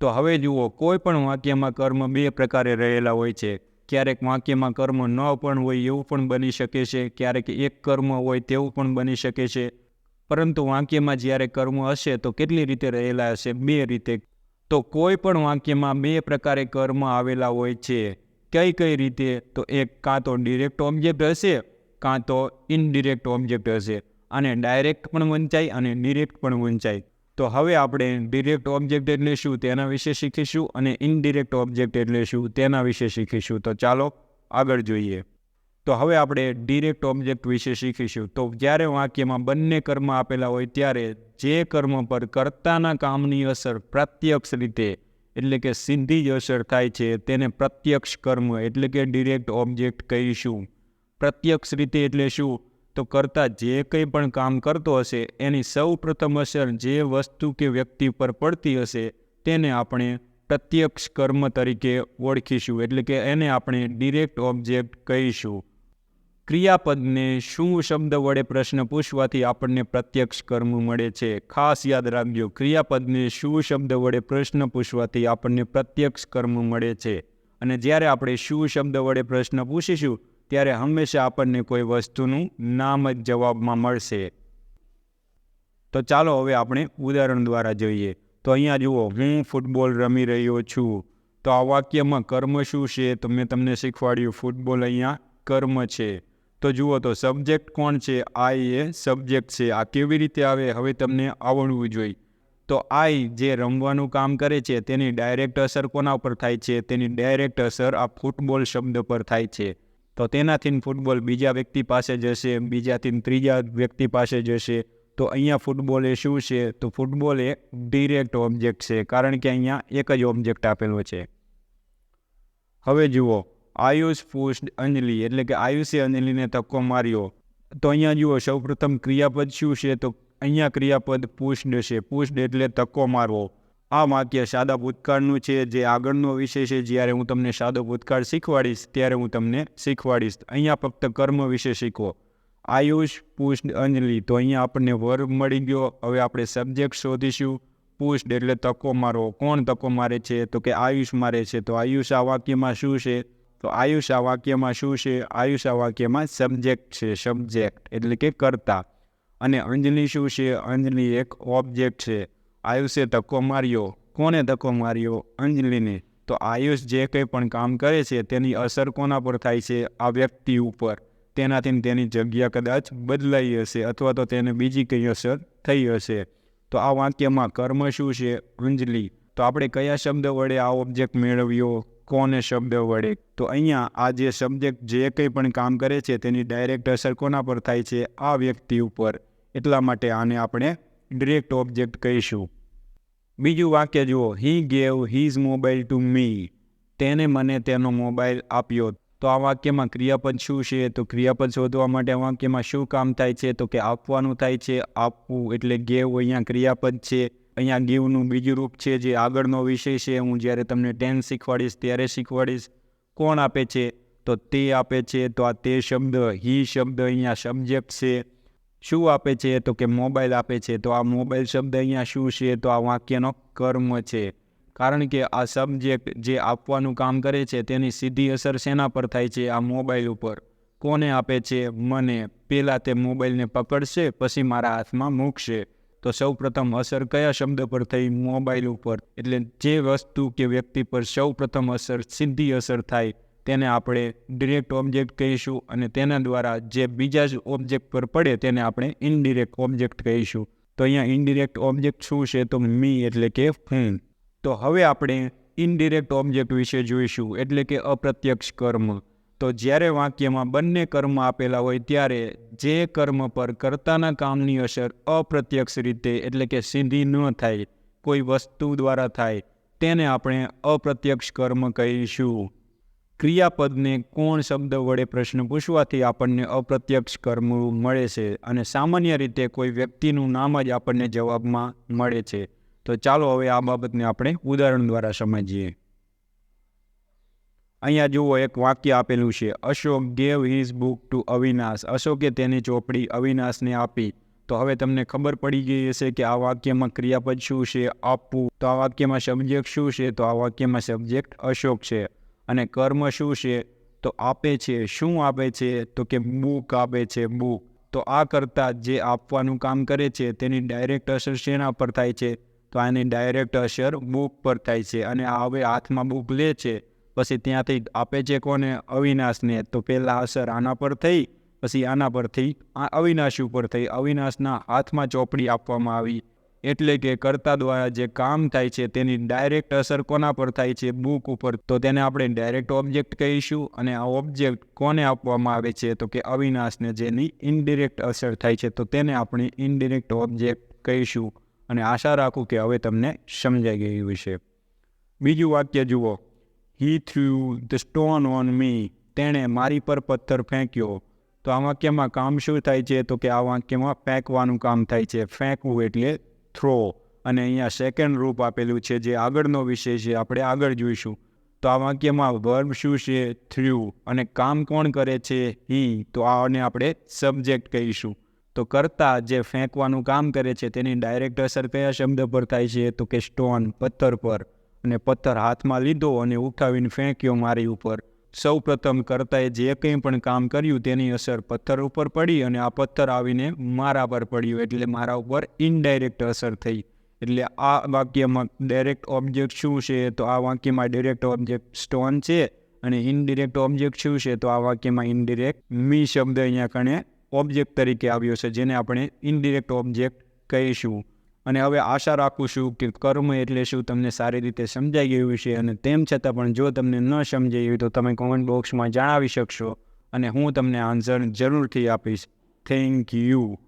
તો હવે જુઓ, કોઈ પણ વાક્યમાં કર્મ બે પ્રકારે રહેલા હોય છે. ક્યારેક વાક્યમાં કર્મ ન પણ હોય એવું પણ બની શકે છે, ક્યારેક એક કર્મ હોય તેવું પણ બની શકે છે. પરંતુ વાક્યમાં જ્યારે કર્મ હશે તો કેટલી રીતે રહેલા હશે? બે રીતે. તો કોઈ પણ વાક્યમાં બે પ્રકારે કર્મ આવેલા હોય છે. કઈ કઈ રીતે? તો એક કાં તો ડિરેક્ટ ઓબ્જેક્ટ હશે, કાં તો ઇનડિરેક્ટ ઓબ્જેક્ટ હશે. અને ડાયરેક્ટ પણ વંચાય અને ડિરેક્ટ પણ વંચાય. તો હવે આપણે ડિરેક્ટ ઓબ્જેક્ટ એટલે શું? તેના વિશે શીખીશું અને ઇનડિરેક્ટ ઓબ્જેક્ટ એટલે શું? તેના વિશે શીખીશું. તો ચાલો આગળ જોઈએ. તો હવે આપણે ડિરેક્ટ ઓબ્જેક્ટ વિશે શીખીશું. તો જ્યારે વાક્યમાં બંને કર્મ આપેલા હોય ત્યારે જે કર્મ પર કર્તાના કામની અસર પ્રત્યક્ષ રીતે, એટલે કે સીધી જ અસર થાય છે, તેને પ્રત્યક્ષ કર્મ એટલે કે ડિરેક્ટ ઓબ્જેક્ટ કહીશું. પ્રત્યક્ષ રીતે એટલે શું? તો કરતા જે કંઈ પણ કામ કરતો હશે, એની સૌ પ્રથમ અસર જે વસ્તુ કે વ્યક્તિ પર પડતી હશે, તેને આપણે પ્રત્યક્ષ કર્મ તરીકે ઓળખીશું. એટલે કે એને આપણે ડિરેક્ટ ઓબ્જેક્ટ કહીશું. ક્રિયાપદને શું શબ્દ વડે પ્રશ્ન પૂછવાથી આપણને પ્રત્યક્ષ કર્મ મળે છે? ખાસ યાદ રાખજો, ક્રિયાપદને શું શબ્દ વડે પ્રશ્ન પૂછવાથી આપણને પ્રત્યક્ષ કર્મ મળે છે. અને જ્યારે આપણે શું શબ્દ વડે પ્રશ્ન પૂછીશું ત્યારે હંમેશા આપણને કોઈ વસ્તુનું નામ જ જવાબમાં મળશે. તો ચાલો હવે આપણે ઉદાહરણ દ્વારા જોઈએ. તો અહીંયા જુઓ, હું ફૂટબોલ રમી રહ્યો છું. તો આ વાક્યમાં કર્મ શું છે? તો મેં તમને શીખવાડ્યું, ફૂટબોલ અહીંયા કર્મ છે. તો જુઓ, તો સબ્જેક્ટ કોણ છે? આઈ એ સબ્જેક્ટ છે. આ કેવી રીતે આવે? હવે તમને આવડવું જોઈએ. તો આઈ જે રમવાનું કામ કરે છે, તેની ડાયરેક્ટ અસર કોના પર થાય છે? તેની ડાયરેક્ટ અસર આ ફૂટબોલ શબ્દ પર થાય છે. તો તેનાથી ફૂટબોલ બીજા વ્યક્તિ પાસે જશે, બીજાથી ત્રીજા વ્યક્તિ પાસે જશે. તો અહીંયા ફૂટબોલ એ શું છે? તો ફૂટબોલ એ ડિરેક્ટ ઓબ્જેક્ટ છે, કારણ કે અહીંયા એક જ ઓબ્જેક્ટ આપેલો છે. હવે જુઓ, આયુષ પુષ્ટ અંજલિ એટલે કે આયુષે અંજલિને ધક્કો માર્યો. તો અહીંયા જુઓ, સૌપ્રથમ ક્રિયાપદ શું છે? તો અહીંયા ક્રિયાપદ પુષ્ટ છે. પુષ્ટ એટલે ધક્કો મારવો. આ વાક્ય સાદા ભૂતકાળનું છે, જે આગળનો વિષય છે. જ્યારે હું તમને સાદો ભૂતકાળ શીખવાડીશ, ત્યારે હું તમને શીખવાડીશ. અહીંયા ફક્ત કર્મ વિશે શીખવો આયુષ, પુષ્ટ, અંજલિ. તો અહીંયા આપણને વર્ગ મળી ગયો. હવે આપણે સબ્જેક્ટ શોધીશું. પુષ્ટ એટલે તકો મારો કોણ તકો મારે છે? તો કે આયુષ મારે છે. તો આયુષ આ વાક્યમાં શું છે? તો આયુષ આ વાક્યમાં શું છે? આયુષ આ વાક્યમાં સબ્જેક્ટ છે. સબ્જેક્ટ એટલે કે કર્તા. અને અંજલિ શું છે? અંજલિ એક ઓબ્જેક્ટ છે. આયુષે ધક્કો માર્યો. કોને ધક્કો માર્યો? અંજલિને. તો આયુષ જે કંઈ પણ કામ કરે છે, તેની અસર કોના પર થાય છે? આ વ્યક્તિ ઉપર. તેનાથી તેની જગ્યા કદાચ બદલાઈ હશે અથવા તો તેને બીજી કંઈ અસર થઈ હશે. તો આ વાક્યમાં કર્મ શું છે? અંજલિ. તો આપણે કયા શબ્દ વડે આ ઓબ્જેક્ટ મેળવ્યો? કોને શબ્દ વડે? તો અહીંયા આ જે સબ્જેક્ટ જે કંઈ પણ કામ કરે છે, તેની ડાયરેક્ટ અસર કોના પર થાય છે? આ વ્યક્તિ ઉપર. એટલા માટે આને આપણે ડિરેક્ટ ઓબ્જેક્ટ કહીશું. બીજું વાક્ય જુઓ he gave his mobile to me તેને મને તેનો મોબાઈલ આપ્યો. તો આ વાક્યમાં ક્રિયાપદ શું છે? તો ક્રિયાપદ શોધવા માટે આ વાક્યમાં શું કામ થાય છે? તો કે આપવાનું થાય છે, આપવું એટલે ગેવ અહીંયા ક્રિયાપદ છે. અહીંયા ગીવનું બીજું રૂપ છે, જે આગળનો વિષય છે. હું જ્યારે તમને ટેન શીખવાડીશ, ત્યારે શીખવાડીશ. કોણ આપે છે? તો તે આપે છે. તો આ તે શબ્દ હી શબ્દ અહીંયા સબ્જેક્ટ છે. શું આપે છે? તો કે મોબાઈલ આપે છે. તો આ મોબાઈલ શબ્દ અહીંયા શું છે? તો આ વાક્યનો કર્મ છે. કારણ કે આ સબ્જેક્ટ જે આપવાનું કામ કરે છે, તેની સીધી અસર શેના પર થાય છે? આ મોબાઈલ ઉપર. કોને આપે છે? મને. પહેલાં તે મોબાઈલને પકડશે, પછી મારા હાથમાં મૂકશે. તો સૌ પ્રથમ અસર કયા શબ્દ પર થઈ? મોબાઈલ ઉપર. એટલે જે વસ્તુ કે વ્યક્તિ પર સૌ પ્રથમ અસર, સીધી અસર થાય. તેને આપણે ડિરેક્ટ ઓબ્જેક્ટ કહીશું અને તેના દ્વારા જે બીજા જ ઓબ્જેક્ટ પર પડે તેને આપણે ઇનડિરેક્ટ ઓબ્જેક્ટ કહીશું. તો અહીંયા ઇનડિરેક્ટ ઓબ્જેક્ટ શું છે? તો મી એટલે કે હું. તો હવે આપણે ઇનડિરેક્ટ ઓબ્જેક્ટ વિશે જોઈશું, એટલે કે અપ્રત્યક્ષ કર્મ. તો જ્યારે વાક્યમાં બંને કર્મ આપેલા હોય ત્યારે જે કર્મ પર કર્તાના કામની અસર અપ્રત્યક્ષ રીતે, એટલે કે સીધી ન થાય, કોઈ વસ્તુ દ્વારા થાય, તેને આપણે અપ્રત્યક્ષ કર્મ કહીશું. ક્રિયાપદને કોણ શબ્દ વડે પ્રશ્ન પૂછવાથી આપણને અપ્રત્યક્ષ કર્મ મળે છે અને સામાન્ય રીતે કોઈ વ્યક્તિનું નામ જ આપણને જવાબમાં મળે છે. તો ચાલો હવે આ બાબતને આપણે ઉદાહરણ દ્વારા સમજીએ. અહીંયા જુઓ એક વાક્ય આપેલું છે, Ashok gave his book to Avinash. અશોકે તેની ચોપડી અવિનાશને આપી. તો હવે તમને ખબર પડી ગઈ હશે કે આ વાક્યમાં ક્રિયાપદ શું છે, આપવું. તો આ વાક્યમાં સબ્જેક્ટ શું છે? તો આ વાક્યમાં સબ્જેક્ટ અશોક છે. અને કર્મ શું છે? તો આપે છે. શું આપે છે? તો કે બુક આપે છે બુક તો આ કરતાં જે આપવાનું કામ કરે છે, તેની ડાયરેક્ટ અસર શેના પર થાય છે? તો આની ડાયરેક્ટ અસર બુક પર થાય છે અને આ હવે હાથમાં બુક લે છે. પછી ત્યાંથી આપે છે કોને? અવિનાશને. તો પહેલાં અસર આના પર થઈ, પછી આના પરથી આ અવિનાશ ઉપર થઈ. અવિનાશના હાથમાં ચોપડી આપવામાં આવી. એટલે કે કર્તા દ્વારા જે કામ થાય છે તેની ડાયરેક્ટ અસર કોના પર થાય છે? બુક ઉપર. તો તેને આપણે ડાયરેક્ટ ઓબ્જેક્ટ કહીશું અને આ ઓબ્જેક્ટ કોને આપવામાં આવે છે? તો કે અવિનાશને જેની ઇનડિરેક્ટ અસર થાય છે. તો તેને આપણે ઇનડિરેક્ટ ઓબ્જેક્ટ કહીશું. અને આશા રાખું કે હવે તમને સમજાઈ ગયું હશે. બીજું વાક્ય જુઓ. He threw the stone on me તેણે મારી પર પથ્થર ફેંક્યો. તો આ વાક્યમાં કામ શું થાય છે? તો કે આ વાક્યમાં ફેંકવાનું કામ થાય છે. ફેંકવું એટલે થ્રો અને અહીંયા સેકન્ડ રૂપ આપેલું છે જે આગળનો વિષય છે, આપણે આગળ જોઈશું. તો આ વાક્યમાં વર્બ શું છે? થ્રુ. અને કામ કોણ કરે છે? હી. તો આને આપણે સબ્જેક્ટ કહીશું. તો કરતા જે ફેંકવાનું કામ કરે છે, તેની ડાયરેક્ટ અસર કયા શબ્દ પર થાય છે? તો કે સ્ટોન પથ્થર પર. અને પથ્થર હાથમાં લીધો અને ઉઠાવીને ફેંક્યો મારી ઉપર. સૌ પ્રથમ કરતાએ જે કંઈ પણ કામ કર્યું તેની અસર પથ્થર ઉપર પડી અને આ પથ્થર આવીને મારા પર પડ્યું એટલે મારા ઉપર ઇનડાયરેક્ટ અસર થઈ. એટલે આ વાક્યમાં ડાયરેક્ટ ઓબ્જેક્ટ શું છે તો આ વાક્યમાં ડાયરેક્ટ ઓબ્જેક્ટ સ્ટોન છે અને ઇનડિરેક્ટ ઓબ્જેક્ટ શું છે તો આ વાક્યમાં ઇનડિરેક્ટ મી શબ્દ અહીંયા કણે ઓબ્જેક્ટ તરીકે આવ્યો છે જેને આપણે ઇનડિરેક્ટ ઓબ્જેક્ટ કહીશું. અને હવે આશા રાખું છું કે કર્મ એટલે શું તમને સારી રીતે સમજાઈ ગયું છે અને તેમ છતાં પણ જો તમને ન સમજાયું તો તમે કોમેન્ટ બોક્સમાં જણાવી શકશો અને હું તમને આન્સર જરૂરથી આપીશ. Thank you